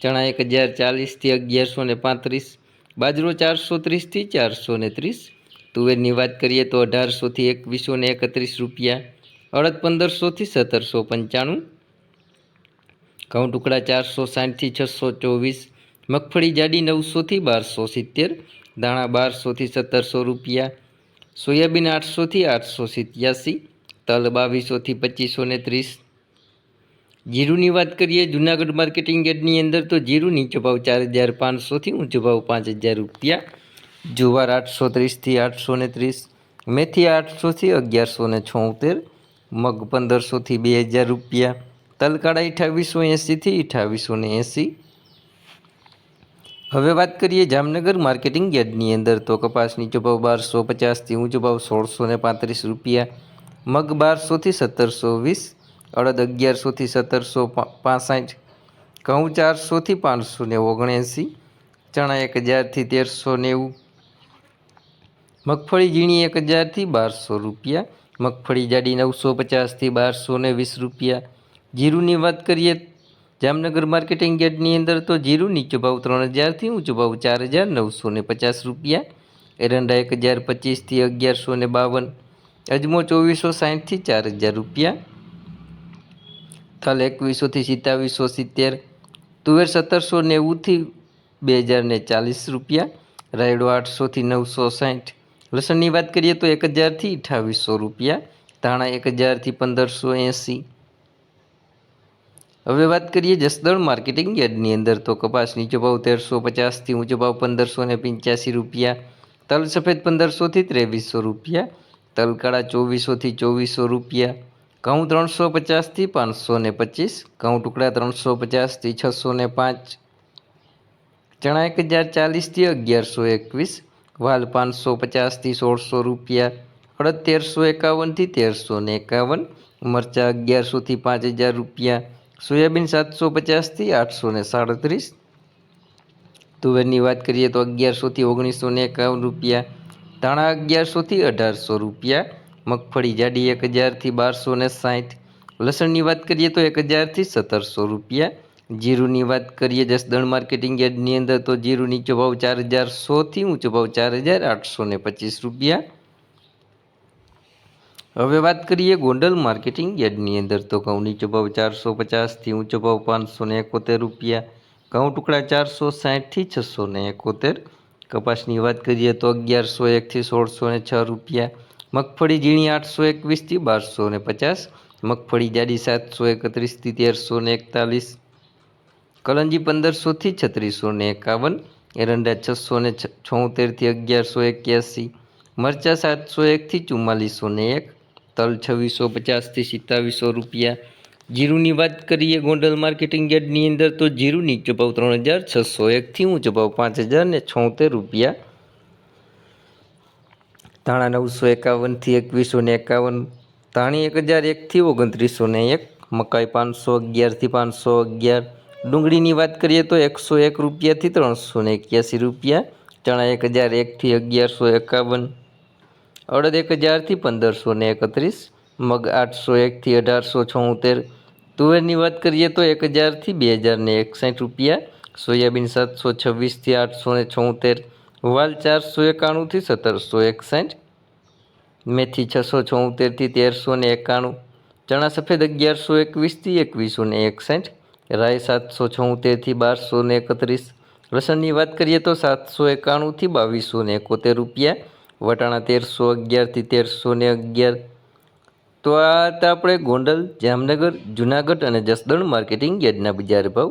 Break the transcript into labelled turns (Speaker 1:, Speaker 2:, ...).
Speaker 1: ચણા એક હજાર ચાલીસથી અગિયારસો ને પાંત્રીસ, બાજરો ચારસો ત્રીસથી ચારસો ને ત્રીસ, તુવેરની વાત કરીએ તો અઢારસોથી એકવીસો ને એકત્રીસ રૂપિયા, અડદ પંદરસોથી સત્તરસો પંચાણું, ઘઉં ટુકડા ચારસો સાઠથી છસો ચોવીસ, મગફળી જાડી નવસોથી બારસો સિત્તેર દાણા બારસોથી સત્તરસો રૂપિયા, સોયાબીન આઠસોથી આઠસો સિત્યાસી, તલ બાવીસોથી પચીસો ને ત્રીસ જીરુની વાત કરીએ, જુનાગઢ માર્કેટિંગ યાર્ડની અંદર તો જીરું નીચો ભાવ ચાર હજાર પાંચસોથી ઊંચો ભાવ પાંચ હજાર રૂપિયા. જુવાર આઠસો ત્રીસથી આઠસો ને ત્રીસ, મેથી આઠસોથી અગિયારસો ને છોતેર, મગ પંદરસોથી બે હજાર રૂપિયા તલકાળા અઠાવીસો એંસીથી અઠાવીસો ને એંસી હવે વાત કરીએ જામનગર માર્કેટિંગ યાર્ડની અંદર તો કપાસ નીચો ભાવ બારસો પચાસથી ઊંચો ભાવ સોળસો ને પાંત્રીસ રૂપિયા, મગ બારસોથી સત્તરસો વીસ અડદ અગિયારસોથી સત્તરસો પાસઠ, ઘઉં ચારસોથી પાંચસો ને ઓગણએંસી, ચણા એક હજારથી તેરસો નેવું, મગફળી ઝીણી એક હજારથી બારસો રૂપિયા, મગફળી જાડી નવસો પચાસથી બારસો ને વીસ રૂપિયા. જીરુની વાત કરીએ, જામનગર માર્કેટિંગ યાર્ડની અંદર તો જીરું નીચો ભાવ ત્રણ હજારથી ઊંચો ભાવ ચાર હજાર નવસો ને પચાસ રૂપિયા. એરંડા એક હજાર પચીસથી અગિયારસો ને બાવન, અજમો ચોવીસો સાઠથી ચાર હજાર રૂપિયા. તલ એકવીસોથી સિત્તાવીસો સિત્તેર, તુવેર સત્તરસો નેવુંથી બે હજાર ને ચાલીસ રૂપિયા, રાયડો આઠસોથી નવસો સાઠ. લસણની વાત કરીએ તો એક હજારથી અઠાવીસો રૂપિયા, ધાણા એક હજારથી પંદરસો એંસી. હવે વાત કરીએ જસદણ માર્કેટિંગ યાર્ડની અંદર તો કપાસ નીચો ભાવ તેરસો પચાસથી ઊંચો ભાવ પંદરસો ને પંચ્યાસી રૂપિયા, તલ સફેદ પંદરસોથી ત્રેવીસો રૂપિયા, તલ કાળા ચોવીસોથી ચોવીસો રૂપિયા ઘઉં ત્રણસો પચાસથી પાંચસો ને પચીસ ઘઉં ટુકડા ત્રણસો પચાસથી છસો ને પાંચ, ચણા એક હજાર ચાલીસથી અગિયારસો એકવીસ, વાલ પાંચસો પચાસથી સોળસો રૂપિયા અડતેરસો એકાવનથી તેરસો ને એકાવન, મરચાં અગિયારસોથી પાંચ હજાર રૂપિયા, સોયાબીન સાતસો પચાસથી આઠસો ને સાડત્રીસ. તુવેરની વાત કરીએ તો અગિયારસોથી ઓગણીસો ને એકાવન રૂપિયા, ધાણા અગિયારસોથી અઢારસો રૂપિયા મગફળી જાડી એક હજારથી બારસો ને સાઠ. લસણની વાત કરીએ તો એક હજારથી સત્તરસો રૂપિયા. જીરુની વાત કરીએ જસદણ માર્કેટિંગ યાર્ડની અંદર તો જીરું નીચો ભાવ ચાર હજાર સોથી ઊંચો ભાવ ચાર હજાર આઠસો ને પચીસ રૂપિયા. હવે વાત કરીએ ગોંડલ માર્કેટિંગ યાર્ડની અંદર તો ઘઉં નીચો ભાવ ચારસો પચાસથી ઊંચો ભાવ પાંચસો ને એકોતેર રૂપિયા. ઘઉં ટુકડા ચારસો સાઠથી છસો ને એકોતેર. કપાસની વાત કરીએ તો અગિયારસો એકથી સોળસો ને છ રૂપિયા. મગફળી ઝીણી આઠસો એકવીસથી બારસો ને પચાસ, મગફળી જાડી સાતસો એકત્રીસથી તેરસો ને એકતાલીસ, કલંજી પંદરસોથી છત્રીસો ને એકાવન, એરંડા છસો ને છોતેરથી અગિયારસો એક્યાસી, મરચાં સાતસો એકથી ચુમ્માલીસો ને એક, તલ છવ્વીસો પચાસથી સિત્તાવીસો રૂપિયા. જીરુની વાત કરીએ ગોંડલ માર્કેટિંગ યાર્ડની અંદર તો જીરુની ચપાવ ત્રણ હજાર, છસો એકથી ઊંચો ભાવ પાંચ હજાર ને છોતેર રૂપિયા. ધાણા નવસો એકાવનથી એકવીસો ને એકાવન, ધાણી એક હજાર એકથી ઓગણત્રીસો ને એક, મકાઈ પાંચસો અગિયારથી પાંચસો અગિયાર, ડુંગળીની વાત કરીએ તો એકસો એક રૂપિયાથી ત્રણસો ને એક્યાસી રૂપિયા, ચણા એક હજાર એકથી અગિયારસો એકાવન, અડદ એક હજારથી પંદરસો ને એકત્રીસ, મગ આઠસો એકથી અઢારસો છોતેર, તુવેરની વાત કરીએ તો એક હજારથી બે હજાર એકસાઠ રૂપિયા, સોયાબીન સાતસો છવ્વીસથી આઠસો ને છોતેર વાલ ચારસો એકાણુંથી સત્તરસો એકસાઠ, મેથી છસો છોતેરથી તેરસો ને એકાણું, ચણા સફેદ અગિયારસો એકવીસથી એકવીસો ને એકસાઠ રાય સાતસો ચોતેરથી બારસો ને એકત્રીસ, લસણની વાત કરીએ તો સાતસો એકાણુંથી બાવીસો ને એકોતેર રૂપિયા, વટાણા તેરસો અગિયારથી તેરસો ને અગિયાર. તો આ હતા આપણે ગોંડલ, જામનગર, જુનાગઢ અને જસદણ માર્કેટિંગ યાર્ડના બજાર ભાવ.